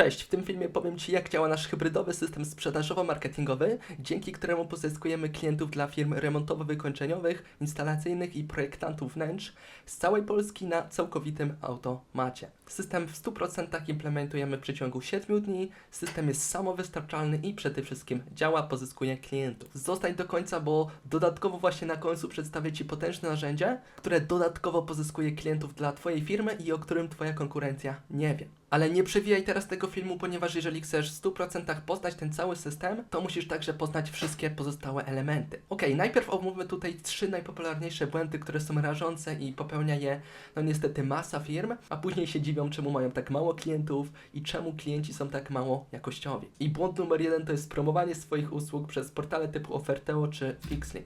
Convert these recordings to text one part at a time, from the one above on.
Cześć, w tym filmie powiem Ci, jak działa nasz hybrydowy system sprzedażowo-marketingowy, dzięki któremu pozyskujemy klientów dla firm remontowo-wykończeniowych, instalacyjnych i projektantów wnętrz z całej Polski na całkowitym automacie. System w 100% implementujemy w przeciągu 7 dni, system jest samowystarczalny i przede wszystkim działa, pozyskuje klientów. Zostań do końca, bo dodatkowo właśnie na końcu przedstawię Ci potężne narzędzie, które dodatkowo pozyskuje klientów dla Twojej firmy i o którym Twoja konkurencja nie wie. Ale nie przewijaj teraz tego filmu, ponieważ jeżeli chcesz w 100% poznać ten cały system, to musisz także poznać wszystkie pozostałe elementy. Ok, najpierw omówmy tutaj trzy najpopularniejsze błędy, które są rażące i popełnia je, no niestety, masa firm, a później się dziwią, czemu mają tak mało klientów i czemu klienci są tak mało jakościowi. I błąd numer jeden to jest promowanie swoich usług przez portale typu Oferteo czy Fixly.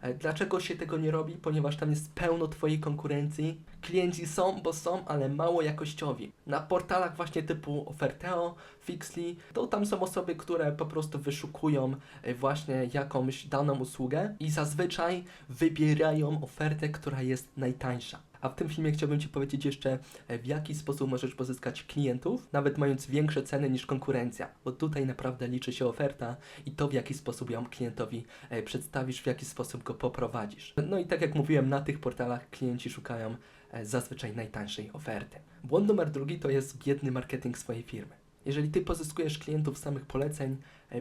E, Dlaczego się tego nie robi? Ponieważ tam jest pełno Twojej konkurencji. Klienci są, bo są, ale mało jakościowi. Na portalach właśnie typu Oferteo, Fixly, to tam są osoby, które po prostu wyszukują e, właśnie jakąś daną usługę i zazwyczaj wybierają ofertę, która jest najtańsza. A w tym filmie chciałbym Ci powiedzieć jeszcze, e, w jaki sposób możesz pozyskać klientów, nawet mając większe ceny niż konkurencja. Bo tutaj naprawdę liczy się oferta i to, w jaki sposób ją klientowi e, przedstawisz, w jaki sposób go poprowadzisz. No i tak jak mówiłem, na tych portalach klienci szukają e, zazwyczaj najtańszej oferty. Błąd numer drugi to jest biedny marketing swojej firmy. Jeżeli Ty pozyskujesz klientów z samych poleceń,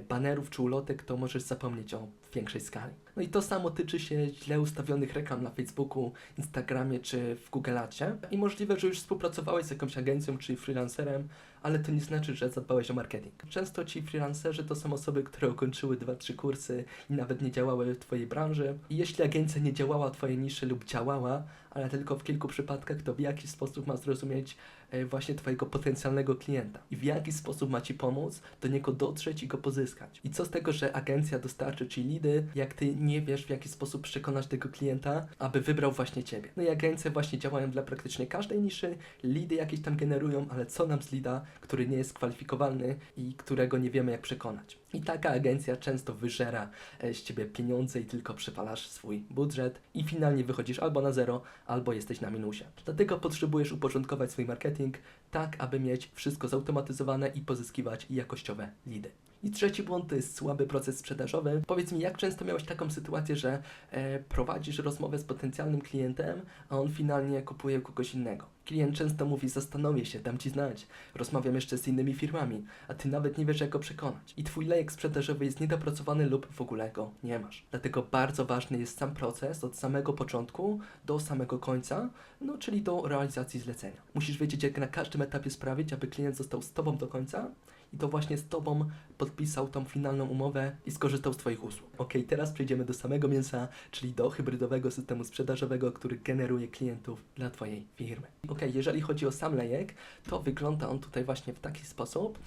banerów czy ulotek, to możesz zapomnieć o większej skali. No i to samo tyczy się źle ustawionych reklam na Facebooku, Instagramie czy w Google Adsie. I możliwe, że już współpracowałeś z jakąś agencją czy freelancerem, ale to nie znaczy, że zadbałeś o marketing. Często ci freelancerzy to są osoby, które ukończyły 2-3 kursy i nawet nie działały w Twojej branży. I jeśli agencja nie działała w Twojej niszy lub działała, ale tylko w kilku przypadkach, to w jaki sposób ma zrozumieć e, właśnie Twojego potencjalnego klienta i w jaki sposób ma Ci pomóc do niego dotrzeć i go pozyskać. I co z tego, że agencja dostarczy Ci lidy, jak Ty nie wiesz w jaki sposób przekonać tego klienta, aby wybrał właśnie Ciebie. No i agencje właśnie działają dla praktycznie każdej niszy, lidy jakieś tam generują, ale co nam z lida, który nie jest kwalifikowalny i którego nie wiemy jak przekonać. I taka agencja często wyżera e, z Ciebie pieniądze i tylko przepalasz swój budżet i finalnie wychodzisz albo na zero, albo jesteś na minusie. Dlatego potrzebujesz uporządkować swój marketing tak, aby mieć wszystko zautomatyzowane i pozyskiwać jakościowe lidy. I trzeci błąd to jest słaby proces sprzedażowy. Powiedz mi, jak często miałeś taką sytuację, że e, prowadzisz rozmowę z potencjalnym klientem, a on finalnie kupuje kogoś innego? Klient często mówi, zastanowię się, dam Ci znać, rozmawiam jeszcze z innymi firmami, a Ty nawet nie wiesz, jak go przekonać. I Twój lejek sprzedażowy jest niedopracowany lub w ogóle go nie masz. Dlatego bardzo ważny jest sam proces od samego początku do samego końca, no czyli do realizacji zlecenia. Musisz wiedzieć, jak na każdym etapie sprawić, aby klient został z Tobą do końca i to właśnie z Tobą podpisał tą finalną umowę i skorzystał z Twoich usług. Ok, teraz przejdziemy do samego mięsa, czyli do hybrydowego systemu sprzedażowego, który generuje klientów dla Twojej firmy. Ok, jeżeli chodzi o sam lejek, to wygląda on tutaj właśnie w taki sposób.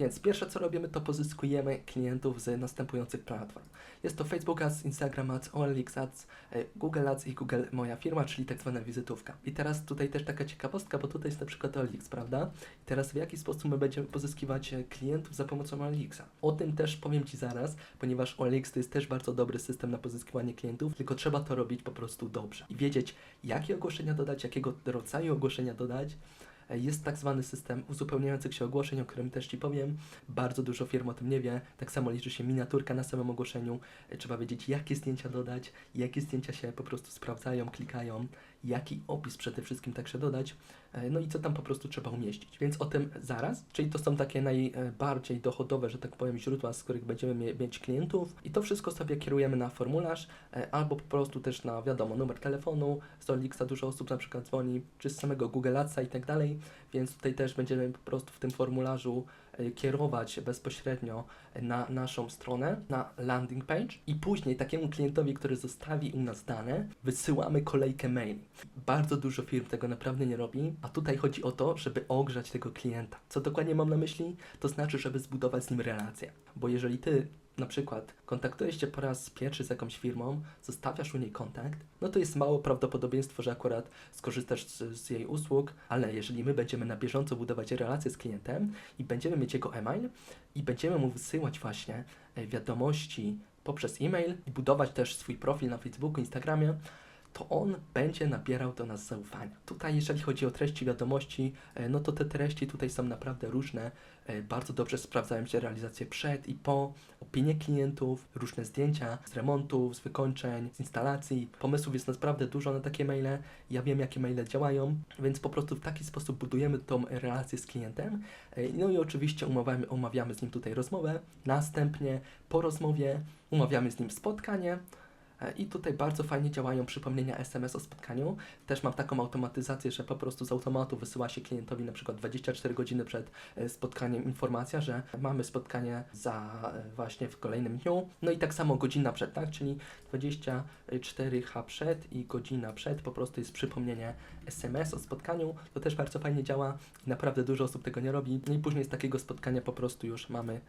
Więc pierwsze co robimy, to pozyskujemy klientów z następujących platform. Jest to Facebook Ads, Instagram Ads, OLX Ads, e, Google Ads i Google Moja Firma, czyli tak zwana wizytówka. I teraz tutaj też taka ciekawostka, bo tutaj jest na przykład OLX, prawda? I teraz w jaki sposób my będziemy pozyskiwać e, klientów za pomocą OLX-a? O tym też powiem Ci zaraz, ponieważ OLX to jest też bardzo dobry system na pozyskiwanie klientów, tylko trzeba to robić po prostu dobrze i wiedzieć, jakie ogłoszenia dodać, jakiego rodzaju ogłoszenia dodać, jest tak zwany system uzupełniających się ogłoszeń, o którym też Ci powiem. Bardzo dużo firm o tym nie wie. Tak samo liczy się miniaturka na samym ogłoszeniu. E, Trzeba wiedzieć, jakie zdjęcia dodać, jakie zdjęcia się po prostu sprawdzają, klikają, jaki opis przede wszystkim także dodać, e, no i co tam po prostu trzeba umieścić. Więc o tym zaraz. Czyli to są takie najbardziej dochodowe, że tak powiem, źródła, z których będziemy mie- mieć klientów i to wszystko sobie kierujemy na formularz e, albo po prostu też na, wiadomo, numer telefonu. Z Olixa dużo osób na przykład dzwoni, czy z samego Google Adsa i tak dalej, więc tutaj też będziemy po prostu w tym formularzu kierować bezpośrednio na naszą stronę, na landing page i później takiemu klientowi, który zostawi u nas dane, wysyłamy kolejkę maili. Bardzo dużo firm tego naprawdę nie robi, a tutaj chodzi o to, żeby ogrzać tego klienta. Co dokładnie mam na myśli? To znaczy, żeby zbudować z nim relację. Bo jeżeli ty na przykład kontaktujesz się po raz pierwszy z jakąś firmą, zostawiasz u niej kontakt, no to jest mało prawdopodobieństwo, że akurat skorzystasz z, z jej usług, ale jeżeli my będziemy na bieżąco budować relacje z klientem i będziemy mieć jego e-mail i będziemy mu wysyłać właśnie e, wiadomości poprzez e-mail i budować też swój profil na Facebooku, Instagramie, to on będzie nabierał do nas zaufania. Tutaj, jeżeli chodzi o treści wiadomości, e, no to te treści tutaj są naprawdę różne. e, bardzo dobrze sprawdzają się realizacje przed i po, opinie klientów, różne zdjęcia z remontów, z wykończeń, z instalacji. Pomysłów jest naprawdę dużo na takie maile. Ja wiem, jakie maile działają, więc po prostu w taki sposób budujemy tą relację z klientem. E, No i oczywiście umawiamy, umawiamy z nim tutaj rozmowę. Następnie po rozmowie umawiamy z nim spotkanie. E, I tutaj bardzo fajnie działają przypomnienia SMS o spotkaniu. Też mam taką automatyzację, że po prostu z automatu wysyła się klientowi na przykład 24 godziny przed e, spotkaniem informacja, że mamy spotkanie za e, właśnie w kolejnym dniu. No i tak samo godzina przed, tak? Czyli 24H przed i godzina przed po prostu jest przypomnienie SMS o spotkaniu. To też bardzo fajnie działa naprawdę dużo osób tego nie robi. No i później z takiego spotkania po prostu już mamy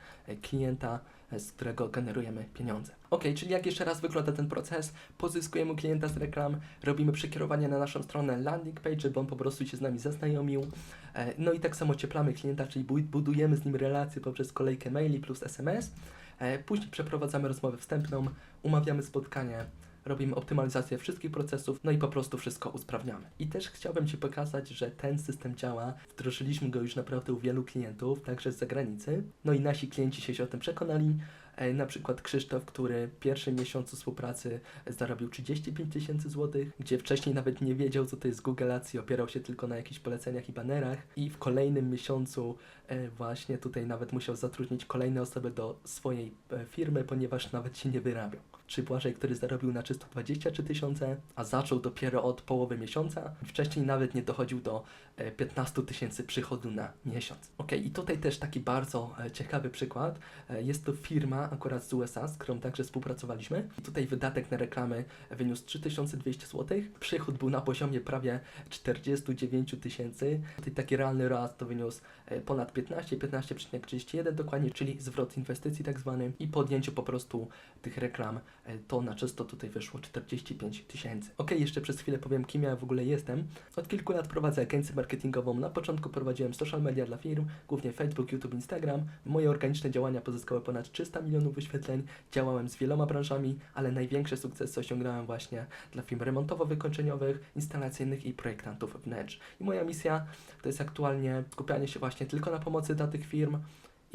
klienta, z którego generujemy pieniądze. Ok, czyli jak jeszcze raz wygląda ten proces? Pozyskujemy klienta z reklam, robimy przekierowanie na naszą stronę landing page, żeby on po prostu się z nami zaznajomił. E, No i tak samo ocieplamy klienta, czyli bu- budujemy z nim relację poprzez kolejkę maili plus SMS. E, Później przeprowadzamy rozmowę wstępną, umawiamy spotkanie, robimy optymalizację wszystkich procesów, no i po prostu wszystko usprawniamy. I też chciałbym Ci pokazać, że ten system działa. Wdrożyliśmy go już naprawdę u wielu klientów, także z zagranicy. No i nasi klienci się, o tym przekonali. E, Na przykład Krzysztof, który w pierwszym miesiącu współpracy zarobił 35 tysięcy złotych, gdzie wcześniej nawet nie wiedział, co to jest Google Ads i opierał się tylko na jakichś poleceniach i banerach. I w kolejnym miesiącu e, właśnie tutaj nawet musiał zatrudnić kolejne osoby do swojej e, firmy, ponieważ nawet się nie wyrabiał. Czy Błażej, który zarobił na czysto 23 tysiące, a zaczął dopiero od połowy miesiąca, wcześniej nawet nie dochodził do e, 15 tysięcy przychodu na miesiąc. Ok, i tutaj też taki bardzo e, ciekawy przykład. E, Jest to firma akurat z USA, z którą także współpracowaliśmy. I tutaj wydatek na reklamy wyniósł 3200 zł. Przychód był na poziomie prawie 49 tysięcy. Tutaj taki realny raz to wyniósł e, ponad 15, 15,31 dokładnie, czyli zwrot inwestycji tak zwany. I po odjęciu po prostu tych reklam e, to na czysto tutaj wyszło 45 tysięcy. Ok, jeszcze przez chwilę powiem, kim ja w ogóle jestem. Od kilku lat prowadzę agencję marketingową. Na początku prowadziłem social media dla firm, głównie Facebook, YouTube, Instagram. Moje organiczne działania pozyskały ponad 300 milionów wyświetleń. Działałem z wieloma branżami, ale największe sukcesy osiągnąłem właśnie dla firm remontowo-wykończeniowych, instalacyjnych i projektantów wnętrz. I moja misja to jest aktualnie skupianie się właśnie tylko na pomocy dla tych firm.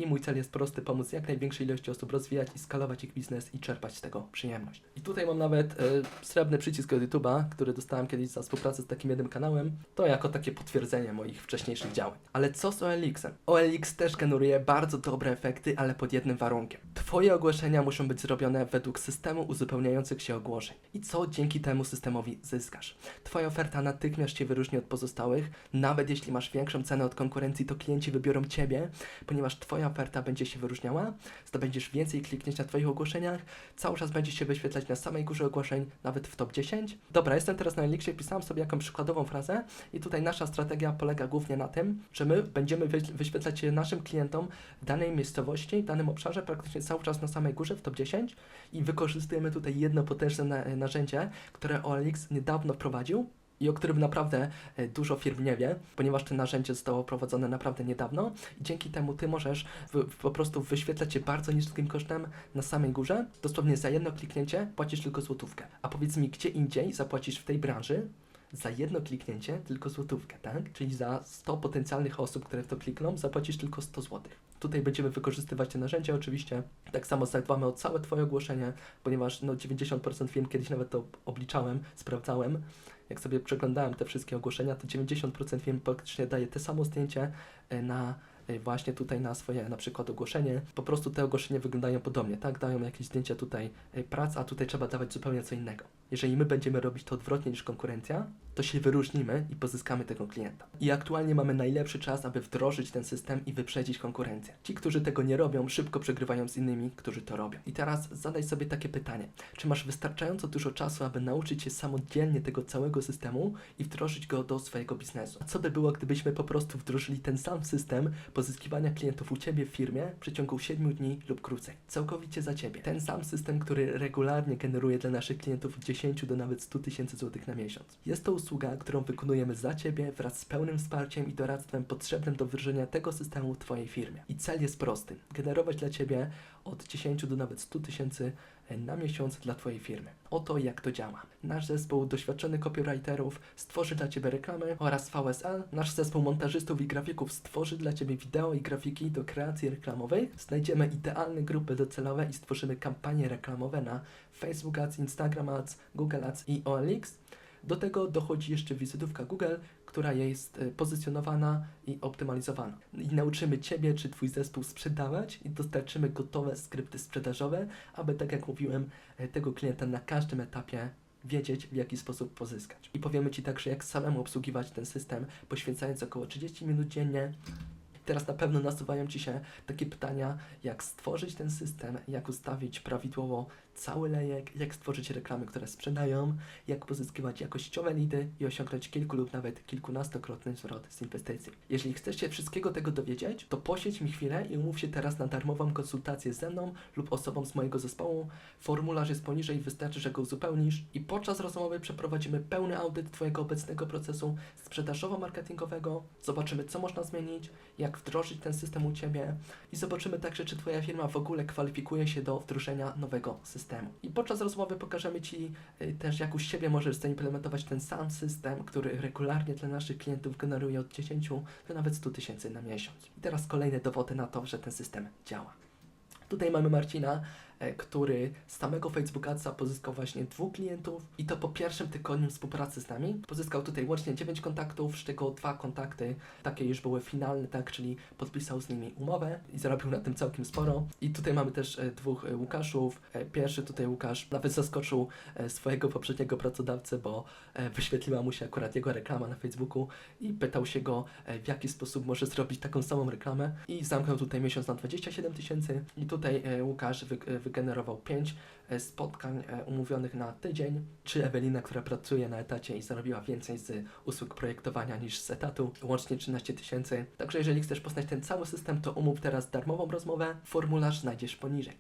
I mój cel jest prosty, pomóc jak największej ilości osób rozwijać i skalować ich biznes i czerpać z tego przyjemność. I tutaj mam nawet e, srebrny przycisk od YouTube'a, który dostałem kiedyś za współpracę z takim jednym kanałem. To jako takie potwierdzenie moich wcześniejszych działań. Ale co z OLX-em? OLX też generuje bardzo dobre efekty, ale pod jednym warunkiem. Twoje ogłoszenia muszą być zrobione według systemu uzupełniających się ogłoszeń. I co dzięki temu systemowi zyskasz? Twoja oferta natychmiast się wyróżni od pozostałych. Nawet jeśli masz większą cenę od konkurencji, to klienci wybiorą Ciebie, ponieważ Twoja oferta będzie się wyróżniała, zdobędziesz więcej kliknięć na Twoich ogłoszeniach, cały czas będzie się wyświetlać na samej górze ogłoszeń, nawet w top 10. Dobra, jestem teraz na Elixie, pisałem sobie jakąś przykładową frazę i tutaj nasza strategia polega głównie na tym, że my będziemy wyś- wyświetlać się naszym klientom w danej miejscowości, w danym obszarze, praktycznie cały czas na samej górze w top 10 i wykorzystujemy tutaj jedno potężne na- narzędzie, które OLX niedawno wprowadził, i o którym naprawdę e, dużo firm nie wie, ponieważ to narzędzie zostało wprowadzone naprawdę niedawno i dzięki temu ty możesz w, po prostu wyświetlać się bardzo niskim kosztem na samej górze. Dosłownie za jedno kliknięcie płacisz tylko złotówkę. A powiedz mi, gdzie indziej zapłacisz w tej branży za jedno kliknięcie tylko złotówkę, tak? Czyli za 100 potencjalnych osób, które w to klikną, zapłacisz tylko 100 złotych. Tutaj będziemy wykorzystywać te narzędzia oczywiście. Tak samo zadbamy o całe Twoje ogłoszenie, ponieważ no, 90% firm, kiedyś nawet to obliczałem, sprawdzałem, jak sobie przeglądałem te wszystkie ogłoszenia, to 90% firm praktycznie daje te samo zdjęcie e, na właśnie tutaj na swoje na przykład ogłoszenie. Po prostu te ogłoszenia wyglądają podobnie, tak? Dają jakieś zdjęcia tutaj e, prac, a tutaj trzeba dawać zupełnie co innego. Jeżeli my będziemy robić to odwrotnie niż konkurencja, to się wyróżnimy i pozyskamy tego klienta. I aktualnie mamy najlepszy czas, aby wdrożyć ten system i wyprzedzić konkurencję. Ci, którzy tego nie robią, szybko przegrywają z innymi, którzy to robią. I teraz zadaj sobie takie pytanie. Czy masz wystarczająco dużo czasu, aby nauczyć się samodzielnie tego całego systemu i wdrożyć go do swojego biznesu? A co by było, gdybyśmy po prostu wdrożyli ten sam system pozyskiwania klientów u Ciebie w firmie w przeciągu 7 dni lub krócej? Całkowicie za Ciebie. Ten sam system, który regularnie generuje dla naszych klientów 10 do nawet 100 tysięcy złotych na miesiąc. Jest to usługa, którą wykonujemy za Ciebie wraz z pełnym wsparciem i doradztwem potrzebnym do wdrożenia tego systemu w Twojej firmie. I cel jest prosty. Generować dla Ciebie od 10 do nawet 100 tysięcy e, na miesiąc dla Twojej firmy. o to, jak to działa. Nasz zespół doświadczonych copywriterów stworzy dla Ciebie reklamy oraz VSL. Nasz zespół montażystów i grafików stworzy dla Ciebie wideo i grafiki do kreacji reklamowej. Znajdziemy idealne grupy docelowe i stworzymy kampanie reklamowe na Facebook Ads, Instagram Ads, Google Ads i OLX. Do tego dochodzi jeszcze wizytówka Google, która jest e, pozycjonowana i optymalizowana. I nauczymy Ciebie czy Twój zespół sprzedawać i dostarczymy gotowe skrypty sprzedażowe, aby tak jak mówiłem, e, tego klienta na każdym etapie wiedzieć, w jaki sposób pozyskać. I powiemy Ci także, jak samemu obsługiwać ten system, poświęcając około 30 minut dziennie. Teraz na pewno nasuwają Ci się takie pytania, jak stworzyć ten system, jak ustawić prawidłowo cały lejek, jak stworzyć reklamy, które sprzedają, jak pozyskiwać jakościowe lidy i osiągnąć kilku lub nawet kilkunastokrotny zwrot z inwestycji. Jeżeli chcesz się wszystkiego tego dowiedzieć, to posiedź mi chwilę i umów się teraz na darmową konsultację ze mną lub osobą z mojego zespołu. Formularz jest poniżej, wystarczy, że go uzupełnisz i podczas rozmowy przeprowadzimy pełny audyt Twojego obecnego procesu sprzedażowo-marketingowego. Zobaczymy, co można zmienić, jak wdrożyć ten system u Ciebie i zobaczymy także, czy Twoja firma w ogóle kwalifikuje się do wdrożenia nowego systemu. I podczas rozmowy pokażemy Ci y, też, jak u siebie możesz zaimplementować ten sam system, który regularnie dla naszych klientów generuje od 10 do nawet 100 tysięcy na miesiąc. I teraz kolejne dowody na to, że ten system działa. Tutaj mamy Marcina, który z samego Facebook Adsa pozyskał właśnie dwóch klientów i to po pierwszym tygodniu współpracy z nami. Pozyskał tutaj łącznie 9 kontaktów, z czego dwa kontakty takie już były finalne, tak, czyli podpisał z nimi umowę i zarobił na tym całkiem sporo. I tutaj mamy też e, dwóch e, Łukaszów. E, Pierwszy tutaj Łukasz nawet zaskoczył e, swojego poprzedniego pracodawcę, bo e, wyświetliła mu się akurat jego reklama na Facebooku i pytał się go, e, w jaki sposób może zrobić taką samą reklamę i zamknął tutaj miesiąc na 27 tysięcy i tutaj e, Łukasz wy, e, wygenerował 5 spotkań e, umówionych na tydzień, czy Ewelina, która pracuje na etacie i zarobiła więcej z usług projektowania niż z etatu, łącznie 13 tysięcy. Także jeżeli chcesz poznać ten cały system, to umów teraz darmową rozmowę, formularz znajdziesz poniżej.